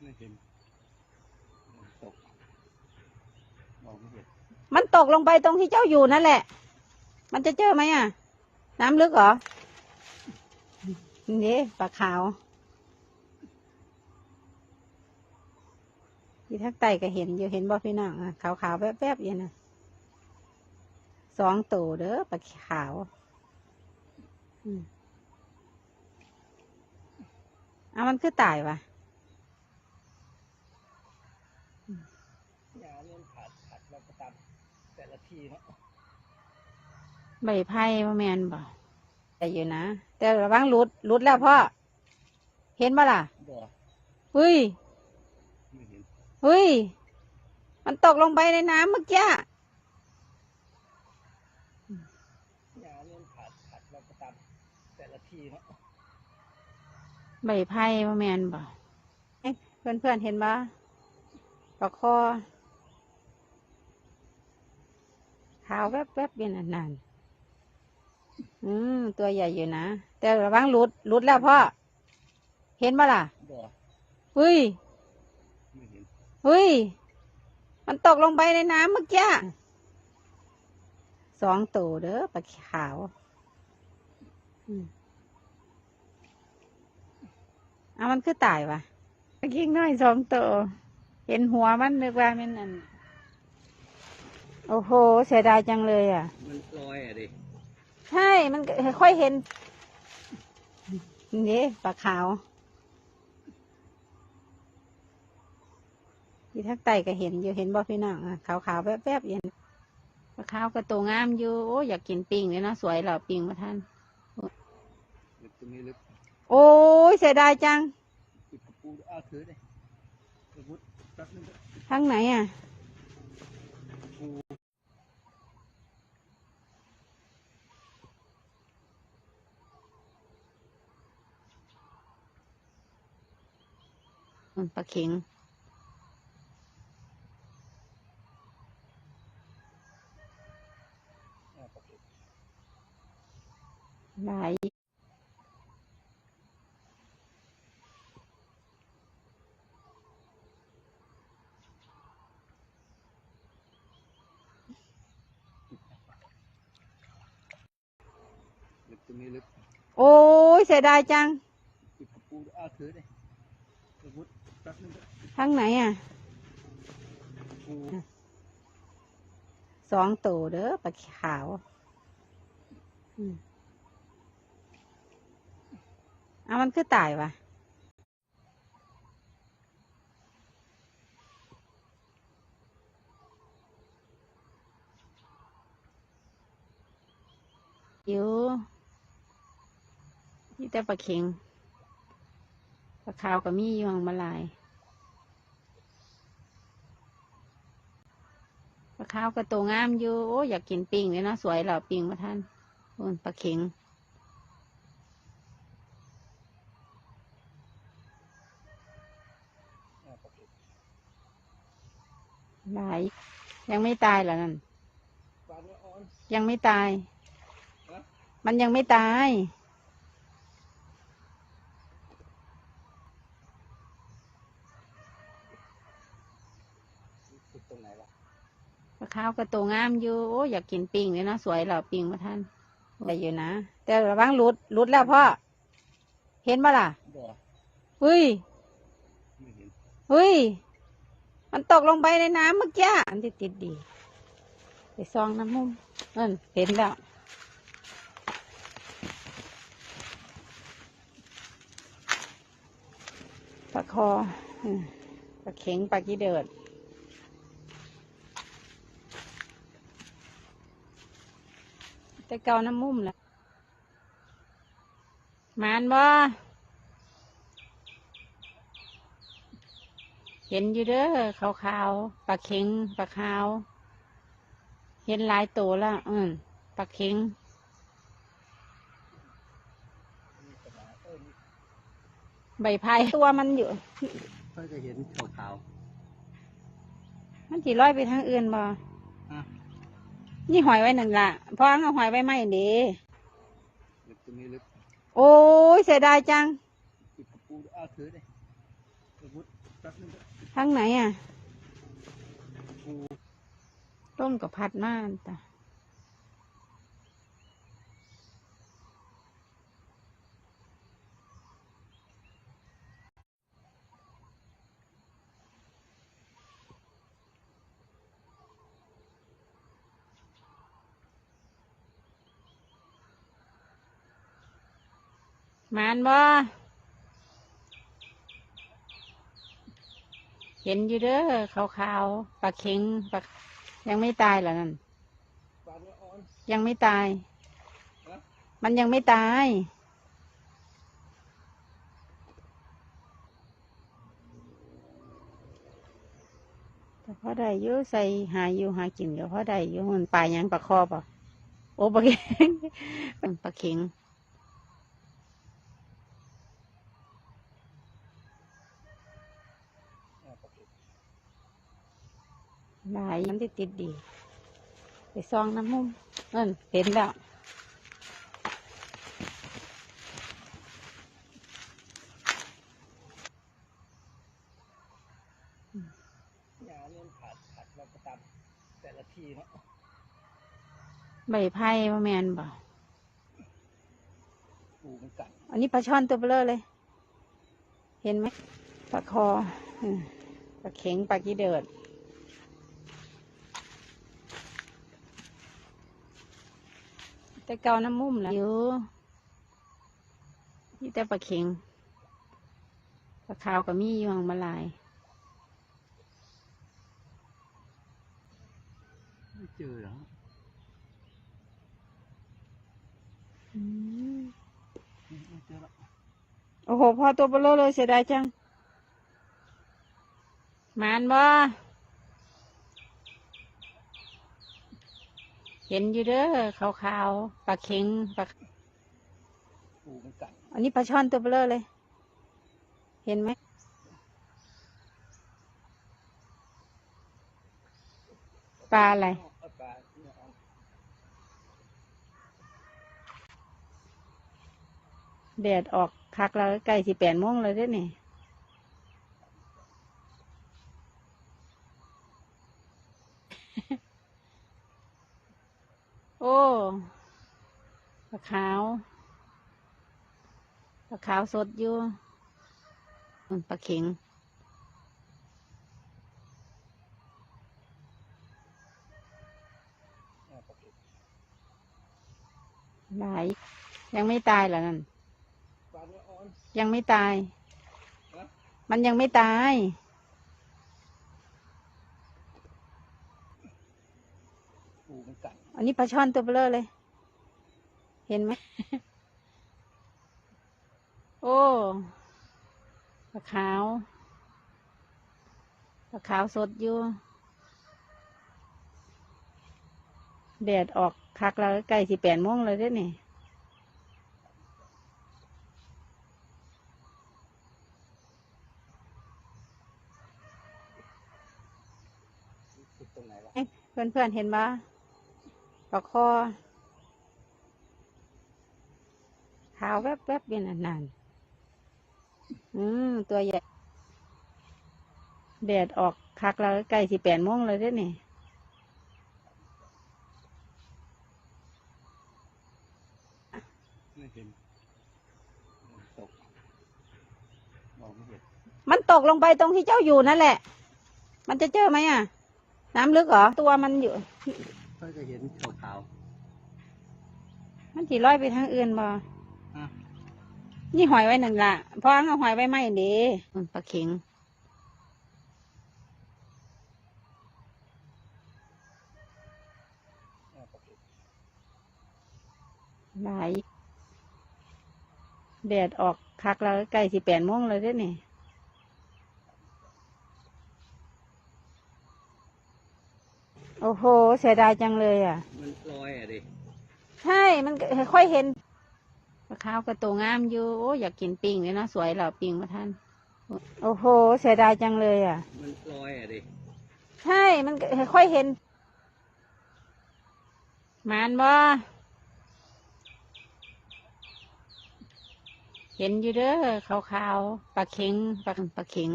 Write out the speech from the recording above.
ไม่เห็นตกมองไม่เห็นมันตกลงไปตรงที่เจ้าอยู่นั่นแหละ มันจะเจอไหมอะ น้ำลึกเหรอ นี่ปลาขาวที่ทักไตก็เห็นอยู่เห็นบ่พี่น้องอะขาวๆแวบๆอยู่นะสองตัวเด้อปลาขาวอืมเอามันคือตายวะ ยาเนี่ยขาดขาดเราประจำแต่ละ ทีเนาะใบไผ่พ่อแมนบ่แต่อยู่นะ แต่ระวังหลุดหลุดแล้วพ่อ เห็นบ่ล่ะบ่เฮ้ยไม่เห็นเฮ้ย มันตกลงไปในน้ำเมื่อกี้ยาเนี่ยขาดขาดเราประจำแต่ละทีเนาะใบไผ่พ่อแมนบ่เอ๊ะเพื่อนเพื่อนๆเห็นบ่ปลาคอ ขาวแวบๆเป็นอันนั้นอืม ตัวใหญ่อยู่นะ แต่ระวังหลุดหลุดแล้วพ่อ เห็นบ่ล่ะบ่เฮ้ยไม่เห็นเฮ้ย มันตกลงไปในน้ำเมื่อกี้สองตัวเด้อปลาขาวอืมเอามันคือตายวะเมื่อกี้น้อยสองตัว เห็นหัวมันนึกว่ามันอัน โอ้โห เสียดายจังเลยอะ มันลอยอะดิ ใช่ มันก็ค่อยเห็น นี่ปลาขาวที่ทักไตก็เห็นอยู่เห็นบ่พี่น้องอะขาวๆแวบๆอยู่ปลาขาวก็ตัวงามอยู่โอ้อยากกินปิ้งเลยเนาะสวยเหรอปิ้งมาท่านลึกตรงนี้ลึกโอ้ยเสียดายจังติดกระปูอ้าวถือดิสมมติแป๊บนึงเถอะทั้งไหนอะ อืมปลาเข็งอ่าปกติหลายลึกตรงนี้ลึกโอ้ยเสียดายจัง ติดกระปูอ้าวถือดิส มมติแป๊บนึงไหนอะสองตัวเด้อปลาขาวอืมเอามันคือตายวะอยู่นี่แต่ปลาเข็ง ปลาขาวก็มีอยู่หังมาลายปลาขาวก็ตัวงามอยู่โอ้อยากกินปิ้งเลยเนาะสวยเหรอปิ้งมาท่านโอ้ยปลาเข็งอ่าปกติหลายยังไม่ตายเหรอนั่นวางไว้ออนยังไม่ตายฮะมันยังไม่ตาย ติดตรงไหนวะปลาขาวก็ตัวงามอยู่โอ้ยอยากกินปิ้งเลยเนาะสวยเหรอปิ้งมาท่านได้อยู่นะแต่ระวังหลุดหลุดแล้วพ่อเห็นปะล่ะบ่เฮ้ยไม่เห็นเฮ้ย มันตกลงไปในน้ำเมื่อกี้อันที่ติดดีไปซองน้ำมุมนั่นเห็นแล้วปลาคออืมปลาเข็งปลากีเดิด แต่เกาน้ำมุมแหละมานบ่เห็นอยู่เด้อขาวๆปลาเข็งปลาขาว เห็นหลายตัวแล้วอืมปลาเข็งมีกระดาษเออมีใบพายตัวมันอยู่ก็จะเห็นขาวมันจีลอยไปทางอื่นบ่ๆอะ นี่หอยไว้นั่นละเพราะเอาหอยไว้ไม่เด้ลึกตรงนี้ลึกโอ้ยเสียดายจังติดกระปูอ้าวถือดิสมมพุทธแป๊บนึงทางไหนอะกูร่มกับพัดม่านตา มานบ่เห็นอยู่เด้อขาวๆปลาเข็งปลายังไม่ตายเหรอนั่นยังไม่ตาย มันยังไม่ตาย แต่พอได้ยู่ใส่หาอยู่หากินก็พอได้ยู่มันปลายังปลาคอป่ะโอ้ปลาเข็งเป็นปลาเข็ง ลายมันติดติดดี ไปซองน้ำมุมเอินเห็นแล้วหญ้าเนี่มันผัดผัดเราก็ตามแต่ละทีเนาะใบไผ่มาแมนบ่ปูมันกัดอันนี้ปลาช่อนตัวเบลอเลย เห็นไหมปลาคออืมปลาเข็งปลากีเดิด แต่เกาน้ำมุมแล้วอยู่นี่แต่ปลาเข็งปลาขาวกับมีอยู่ห่างมาลายไม่เจอเหรออืมไม่เจอแล้วโอ้โห พอตัวเบลอเลยเสียดายจังหมานบ่ เห็นอยู่เด้อขาวๆปลาเข็งปลาปูมันกัดอันนี้ปลาช่อนตัวเบลอเลย เห็นไหมปลาอะไร เอาปลาเนื้ออ่อนแดดออกคักแล้วใกล้สิแปดโมงเลยเด้อนี่ อ้ปลาขาวปลาขาวสดอยู่ปลาเข็งอ่งหลายยังไม่ตายเหรอนั่น ยังไม่ตาย มันยังไม่ตาย ปูมันกัด อันนี้ปลาช่อนตัวเบลอเลย เห็นไหม โอ้ ปลาขาว ปลาขาวสดอยู่ แดดออกคักแล้วใกล้สิแปดโมงเลยเด้อนี่ติดตรงไหนวะเพื่อนเพื่อนๆเห็นปะ ปลาคอขาวแวบๆบๆเป็นอันนั้นอืม ตัวใหญ่ แดดออกคักแล้วใกล้สิแปดโมงเลยเด้อนี่ไม่เห็นตกมองไม่เห็นมันตกลงไปตรงที่เจ้าอยู่นั่นแหละ มันจะเจอไหมอะ น้ำลึกเหรอ ตัวมันอยู่ ก็จะเห็นขาวมันจีลอยไปทางอื่นบ่ๆอะนี่หอยไว้หนึ่งละเพราะเอาหอยไว้ไม่เด้อืมปลาเข็งอ่าปลาเข็งหลาย แดดออกคักแล้วใกล้สิแปดโมงเลยเด้อนี่ โอ้โห เสียดายจังเลยอะ มันลอยอะดิ ใช่ มันก็ค่อยเห็นปลาขาวกระโตงามอยู่โอ้อยากกินปิงเลยนะสวยเหล่าปิงมาท่าน โอ้โห เสียดายจังเลยอะ มันลอยอะดิ ใช่ มันก็ค่อยเห็นหมานบ่เห็นอยู่เด้อขาวๆปลาเข็งปลาปลาเข็ง